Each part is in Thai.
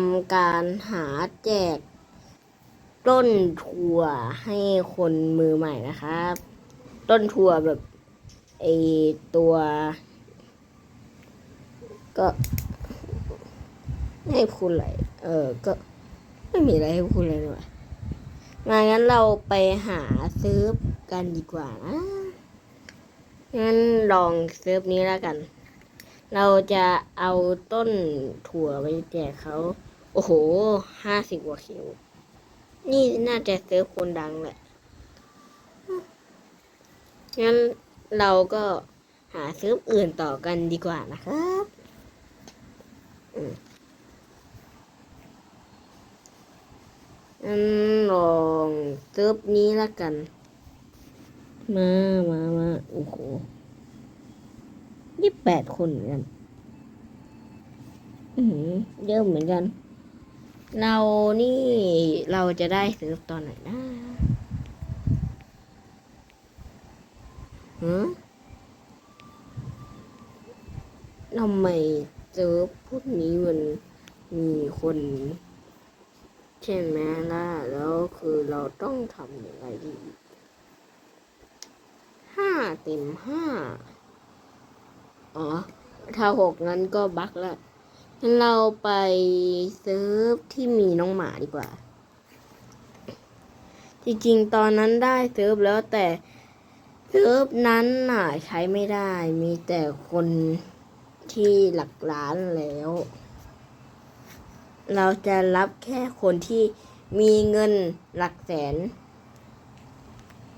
ำการหาแจก ต้นถั่วให้คนมือใหม่นะครับ ต้นถั่วแบบไอตัว ก็ให้พูดอะไรเออ ก็ไม่มีอะไรให้พูดเลยว่ะมางั้นเราไปหาซื้อกันดีกว่านะงั้นลองซื้อนี้แล้วกัน เราจะเอาต้นถั่วไปแจกเขา โอ้โห ห้าสิบกว่าคิว นี่น่าจะเซิร์ฟคนดังแหละ งั้นเราก็หาเซิร์ฟอื่นต่อกันดีกว่านะครับอืมงั้นลองเซิร์ฟนี้ละกัน มา มา มา โอ้โห ยี่แปดคนเหมือนกันเยอะเหมือนกัน เรานี่เราจะได้เซิร์ฟตอนไหนนะฮะทำไมเซิร์ฟพวกนี้มันมีคน ใช่ไหมล่ะ แล้วคือเราต้องทำยังไงดีห้าเต็มห้า อ๋อ ถ้าหกงั้นก็บักแล้วงั้นเราไปเซิร์ฟที่มีน้องหมาดีกว่า จริงๆ ตอนนั้นได้เซิร์ฟแล้วแต่เซิร์ฟนั้นน่ะใช้ไม่ได้ มีแต่คนที่หลักล้านแล้ว เราจะรับแค่คนที่มีเงินหลักแสน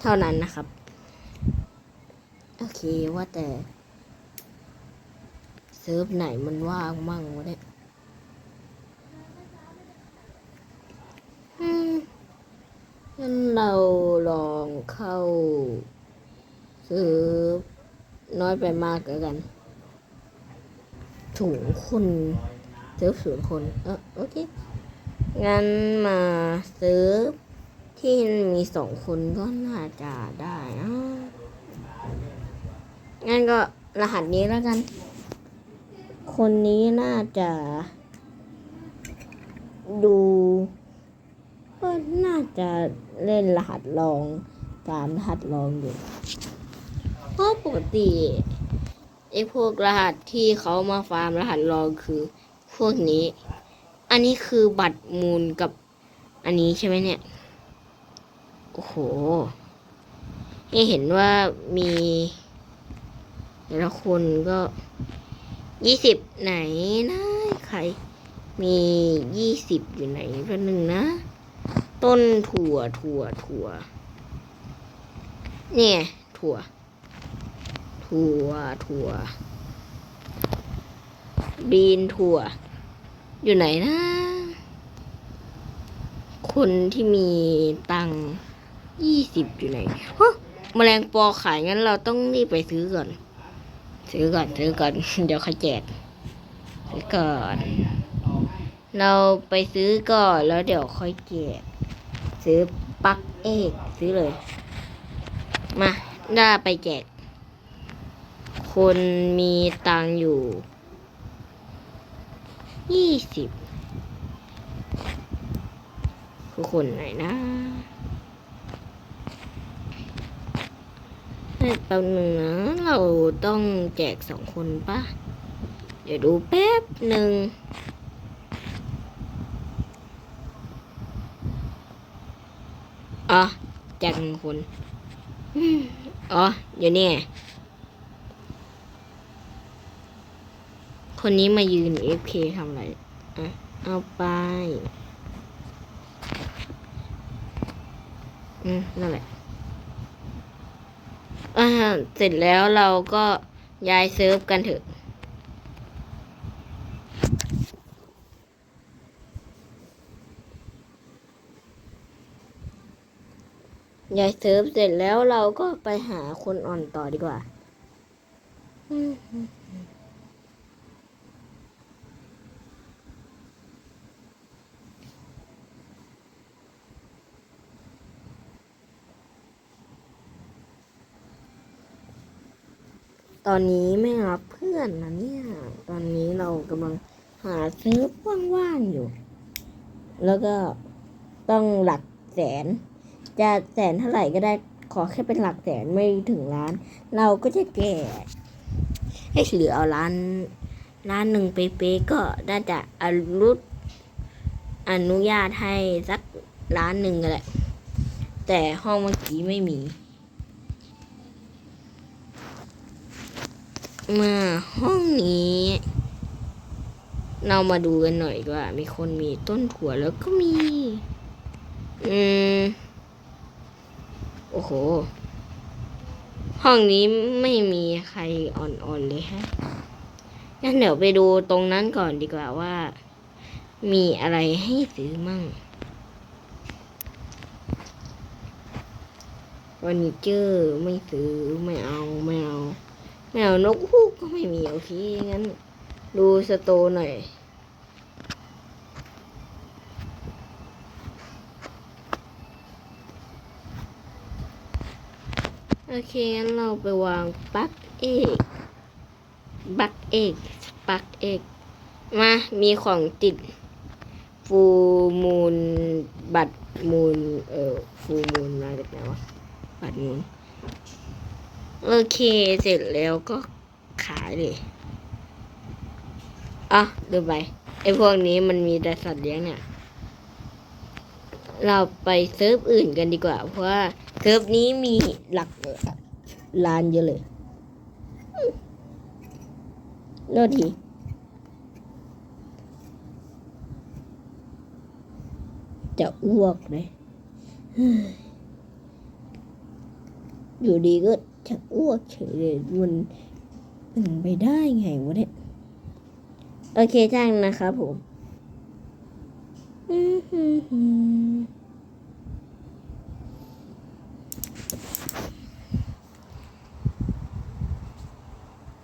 เท่านั้นนะครับ โอเคว่าแต่ ซิร์ฟไหนมันว่างมั่งวะเนี่ยงั้นเราลองเข้าเซิร์ฟน้อยไปมากแล้วกัน ถุงคนเซิร์ฟศูนย์คน เออโอเค งั้นมาเซิร์ฟที่มีสองคนก็น่าจะได้นะงั้นก็รหัสนี้แล้วกัน คนนี้น่าจะดูก็น่าจะเล่นรหัสลองตามรหัสลองอยู่เพราะปกติไอ้พวกรหัสที่เขามาฟาร์มรหัสลองคือ พวกนี้ อันนี้คือบัตรมูลกับอันนี้ใช่ไหมเนี่ย โอ้โหให้เห็นว่ามีแต่ละคนก็ ยี่สิบไหนนะใคร มียี่สิบอยู่ไหนก็หนึ่งนะ ต้นถั่วถั่วถั่ว เนี่ย ถั่ว ถั่วถั่ว บีนถั่ว อยู่ไหนนะ คนที่มีตังยี่สิบอยู่ไหนฮะแมลงปอขายงั้นเราต้องรีบไปซื้อก่อน ซื้อก่อนซื้อก่อน เดี๋ยวเขาแจกซื้อก่อน เราไปซื้อก่อนแล้วเดี๋ยวค่อยแจกซื้อปักเอกซื้อเลย มาได้ไปแจก คนมีตังอยู่ยี่สิบคือคนไหนนะให้ แป๊บหนึ่งนะ เราต้องแจกสองคนปะเดี๋ยวดูแป๊บหนึ่งอ๋อแจกหนึ่งคนอ๋ออยู่นี่ไงคนนี้มายืน FK ทำอะไรอะเอาไป อืม นั่นแหละ อ่าเสร็จแล้วเราก็ย้ายเซิร์ฟกันเถอะ ย้ายเซิร์ฟเสร็จแล้วเราก็ไปหาคนอ่อนต่อดีกว่า อืม ตอนนี้ไม่รับเพื่อนนะเนี่ย ตอนนี้เรากำลังหาซื้อว่างๆอยู่ แล้วก็ต้องหลักแสน จะแสนเท่าไหร่ก็ได้ขอแค่เป็นหลักแสนไม่ถึงล้าน เราก็จะแก่ให้เหลือเอาล้านล้านหนึ่งเป๊ะๆก็น่าจะอนุอนุญาตให้สักล้านหนึ่งก็แหละแต่ห้องเมื่อกี้ไม่มี มาห้องนี้ เรามาดูกันหน่อยกว่า มีคนมีต้นถั่วแล้วก็มี อืม โอ้โห ห้องนี้ไม่มีใครอ่อนๆเลยฮะงั้นเดี๋ยวไปดูตรงนั้นก่อนดีกว่าว่า มีอะไรให้ซื้อมั่งเฟอร์นิเจอไม่ซื้อไม่เอาไม่เอา ไม่เอานกฮูกก็ไม่มีโอเคงั้น ดูสโตหน่อย โอเค งั้นเราไปวางปั๊กเอกบักเอกปั๊กเอกมา มีของติด ฟูมูล บัตรมูล เออฟูมูลมาจากไหนวะ บัตรมูล โอเคเสร็จแล้วก็ขายเลยอะดูไปไอพวกนี้มันมีแต่สัตว์เลี้ยงเนี่ย เราไปเซิร์ฟอื่นกันดีกว่า เพราะว่าเซิร์ฟนี้มีหลักล้านเยอะเลยโน่นทีจะอ้วกเลยอยู่ดีก็ จะอ้วกเฉยเลยมันเป็นไปได้ไงวะเนี่ยโอเคจ้างนะครับผม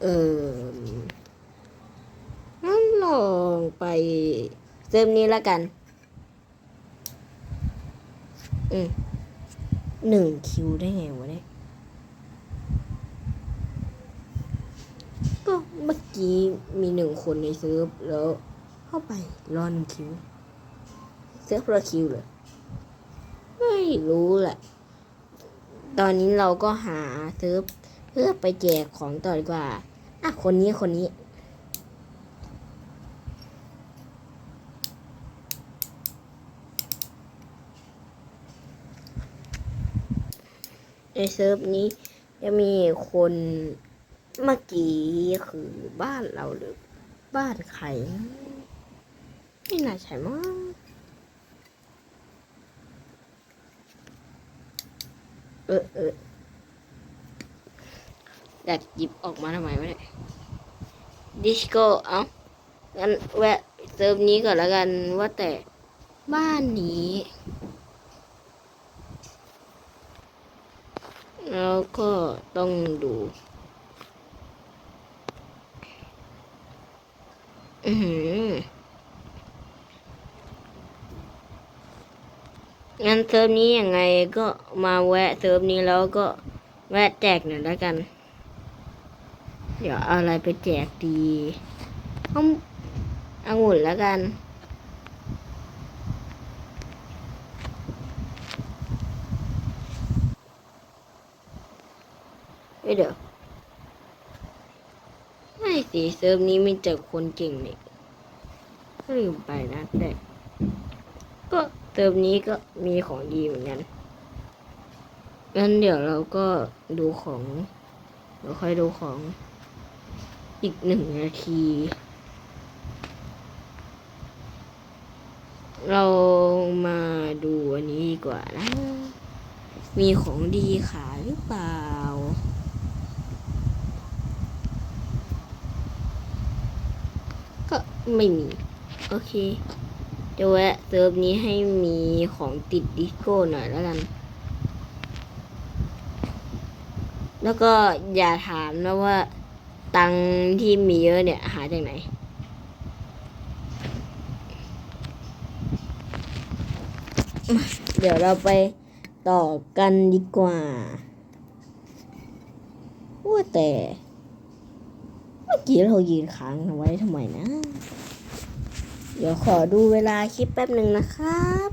เอองั้นลองไปเติมนี้แล้วกัน อืมหนึ่งคิวได้ไงวะเนี่ย ก็เมื่อกี้มีหนึ่งคนในเซิร์ฟแล้วเข้าไปรอหนึ่งคิวเซิร์ฟรอคิวเหรอไม่รู้แหละ ตอนนี้เราก็หาเซิร์ฟเพื่อไปแจกของต่อดีกว่า อะ คนนี้คนนี้ ในเซิร์ฟนี้จะมีคน เมื่อกี้คือบ้านเราหรือบ้านใครไม่น่าใช่มั้งเออเอออยากหยิบออกมาทำไมวะเนี่ยดิสโก้เอ้างั้นแวะเซิร์ฟนี้ก่อนแล้วกันว่าแต่บ้านนี้แล้วก็ต้องดู อือองั้นเซิร์ฟนี้ยังไงก็มาแวะเซิร์ฟนี้แล้วก็แวะแจกหน่อยแล้วกัน เดี๋ยวเอาอะไรไปแจกดีเอาเอาองุ่นแล้วกันเดี๋ยว ไม่สิเซิร์ฟนี้ไมีแต่คนเก่งนี่ลืมไปนะแต่ก็เซิร์ฟนี้ก็มีของดีเหมือนกัน งั้นเดี๋ยวเราก็ดูของเดี๋ยวค่อยดูของอีกหนึ่งนาที เรามาดูอันนี้ดีกว่านะ มีของดีขายหรือเปล่า ก็ ไม่มี โอเคจะแวะเซิร์ฟนี้ให้มีของติดดิสโก้หน่อยแล้วกัน แล้วก็อย่าถามนะว่า ตังที่มีเยอะเนี่ย หาจากไหน เดี๋ยวเราไปต่อกันดีกว่าว่าแต่ กี้เรายืนค้างเอาไว้ทำไมนะ เดี๋ยวขอดูเวลาคลิปแป๊บหนึ่งนะครับ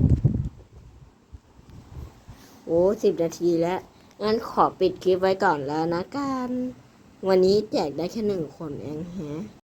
โอ้สิบนาทีแล้ว งั้นขอปิดคลิปไว้ก่อนแล้วนะกัน วันนี้แจกได้แค่หนึ่งคนเองแฮะ